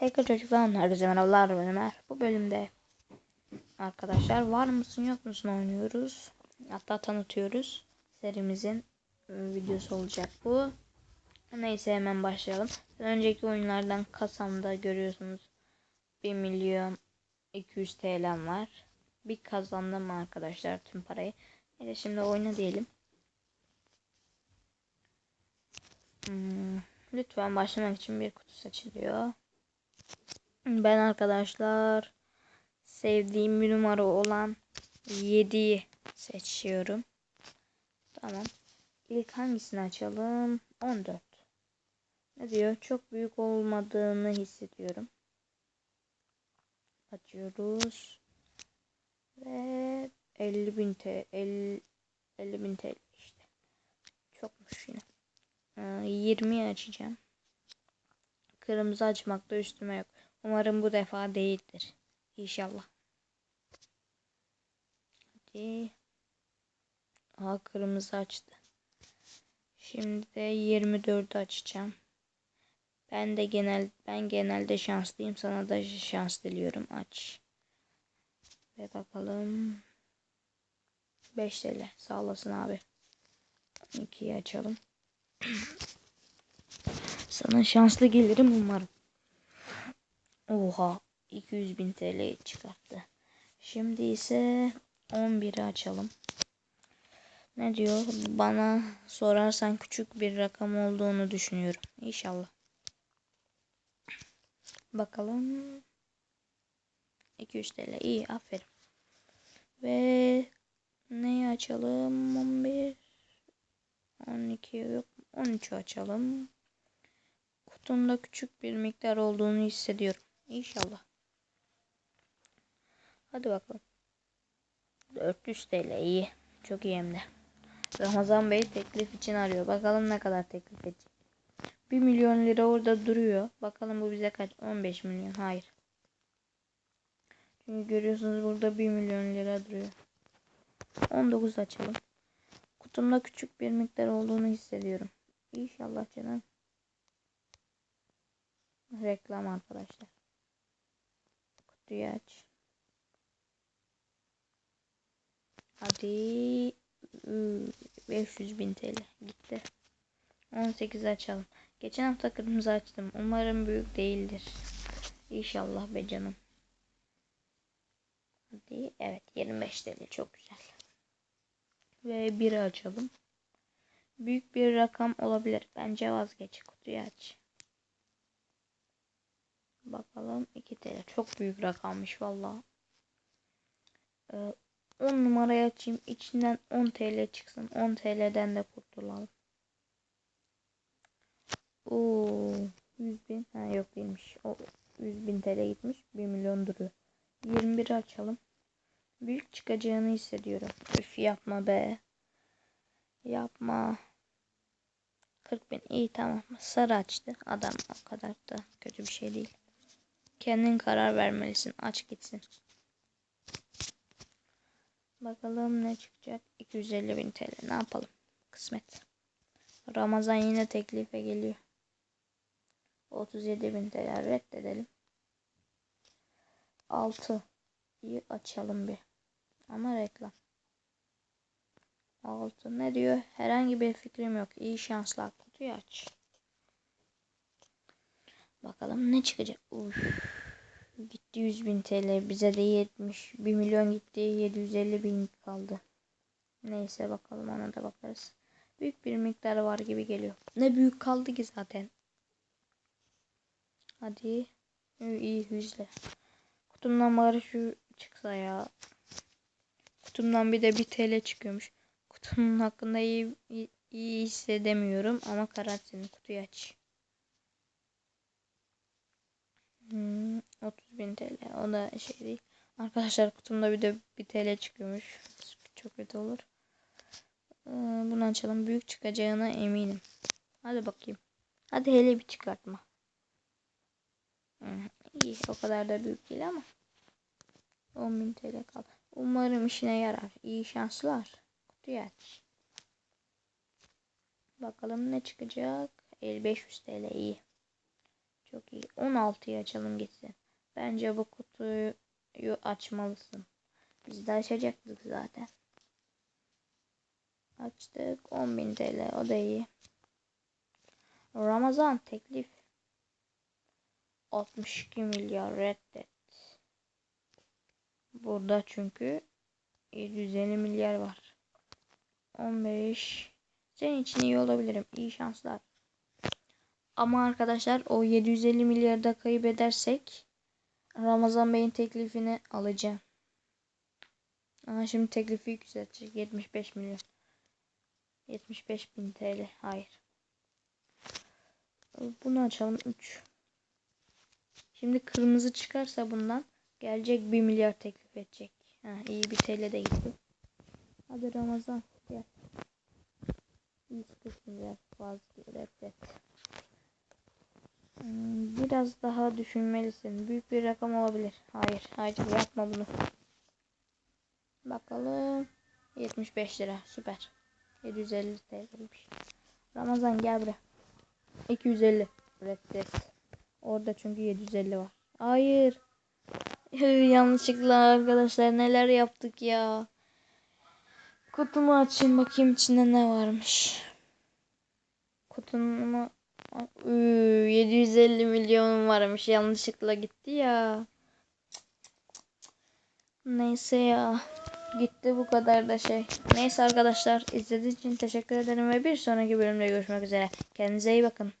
Hacker çocuklar herkese merhabalar ben Ömer. Bu bölümde arkadaşlar var mısın yok musun oynuyoruz. Hatta tanıtıyoruz. Serimizin e, videosu olacak bu. Neyse hemen başlayalım. Önceki oyunlardan kasamda görüyorsunuz 1 milyon 200 TL'm var. Bir kazandım arkadaşlar tüm parayı. Neyse şimdi oyna diyelim. Hmm, lütfen başlamak için bir kutu seçiliyor. Ben arkadaşlar sevdiğim bir numara olan 7'yi seçiyorum. Tamam. İlk hangisini açalım? 14. Ne diyor? Çok büyük olmadığını hissediyorum. Açıyoruz. Ve 50 bin TL 50, 50 bin TL işte. Çokmuş yine. Ee, 20'yi açacağım. Kırmızı açmakta üstüme yok. Umarım bu defa değildir. İnşallah. Hadi. Aha kırmızı açtı. Şimdi de 24'ü açacağım. Ben de genel ben genelde şanslıyım. Sana da şans diliyorum. Aç. Ve bakalım. 5 TL. Sağ olasın abi. 12'yi açalım. Sana şanslı gelirim umarım. Oha 200 bin TL çıkarttı. Şimdi ise 11'i açalım. Ne diyor? Bana sorarsan küçük bir rakam olduğunu düşünüyorum. İnşallah. Bakalım. 200 TL. İyi aferin. Ve neyi açalım? 11 12 yok. 13 açalım. Kutumda küçük bir miktar olduğunu hissediyorum. İnşallah. Hadi bakalım. 400 TL iyi. Çok iyi hem de. Ramazan Bey teklif için arıyor. Bakalım ne kadar teklif edecek. 1 milyon lira orada duruyor. Bakalım bu bize kaç? 15 milyon. Hayır. Çünkü görüyorsunuz burada 1 milyon lira duruyor. 19 açalım. Kutumda küçük bir miktar olduğunu hissediyorum. İnşallah canım. Reklam arkadaşlar. Kutuyu aç. Hadi 500 bin TL gitti. 18 açalım. Geçen hafta kırmızı açtım. Umarım büyük değildir. İnşallah be canım. Hadi evet 25 TL çok güzel. Ve biri açalım. Büyük bir rakam olabilir. Bence vazgeç. Kutuyu aç. Bakalım 2 TL. Çok büyük rakammış valla. Ee, 10 numarayı açayım. İçinden 10 TL çıksın. 10 TL'den de kurtulalım. Oo, 100 bin. Ha, yok değilmiş. O 100 bin TL gitmiş. 1 milyon duruyor. 21 açalım. Büyük çıkacağını hissediyorum. Üf yapma be. Yapma. 40 bin. İyi tamam. Sarı açtı. Adam o kadar da kötü bir şey değil. Kendin karar vermelisin. Aç gitsin. Bakalım ne çıkacak. 250 bin TL. Ne yapalım? Kısmet. Ramazan yine teklife geliyor. 37 bin TL reddedelim. 6 iyi açalım bir. Ama reklam. 6 ne diyor? Herhangi bir fikrim yok. İyi şanslar. Kutuyu aç. Bakalım ne çıkacak. Uf. Gitti 100 bin TL. Bize de 70. 1 milyon gitti. 750 bin kaldı. Neyse bakalım ona da bakarız. Büyük bir miktar var gibi geliyor. Ne büyük kaldı ki zaten. Hadi. İyi yüzle. Kutumdan bari şu çıksa ya. Kutumdan bir de 1 TL çıkıyormuş. Kutunun hakkında iyi, iyi, iyi hissedemiyorum ama karar senin. Kutuyu aç. Hmm, 30 bin TL. O da şey değil. Arkadaşlar kutumda bir de 1 TL çıkıyormuş. Çok kötü olur. Ee, bunu açalım. Büyük çıkacağına eminim. Hadi bakayım. Hadi hele bir çıkartma. Hmm, iyi. O kadar da büyük değil ama. 10 bin TL kaldı. Umarım işine yarar. İyi şanslar. Kutuyu aç. Bakalım ne çıkacak. 5500 TL iyi. Çok iyi. 16'yı açalım gitsin. Bence bu kutuyu açmalısın. Biz de açacaktık zaten. Açtık. 10.000 TL. O da iyi. Ramazan teklif. 62 milyar reddet. Burada çünkü 750 milyar var. 15 senin için iyi olabilirim. İyi şanslar. Ama arkadaşlar o 750 milyarda kaybedersek Ramazan Bey'in teklifini alacağım. Ama şimdi teklifi yükseltecek 75 milyon. 75 bin TL. Hayır. Bunu açalım 3. Şimdi kırmızı çıkarsa bundan gelecek 1 milyar teklif edecek. Ha, iyi bir TL de gitti. Hadi Ramazan gel. 140 milyar fazla reddet. Hmm, Biraz daha düşünmelisin. Büyük bir rakam olabilir. Hayır, hayır yapma bunu. Bakalım. 75 lira. Süper. 750 TL'ymiş. Ramazan gel buraya. 250. Reddet. Orada çünkü 750 var. Hayır. Yanlışlıkla arkadaşlar neler yaptık ya. Kutumu açayım bakayım içinde ne varmış. Kutumu Üü, 750 milyon varmış yanlışlıkla gitti ya. Neyse ya. Gitti bu kadar da şey. Neyse arkadaşlar izlediğiniz için teşekkür ederim ve bir sonraki bölümde görüşmek üzere. Kendinize iyi bakın.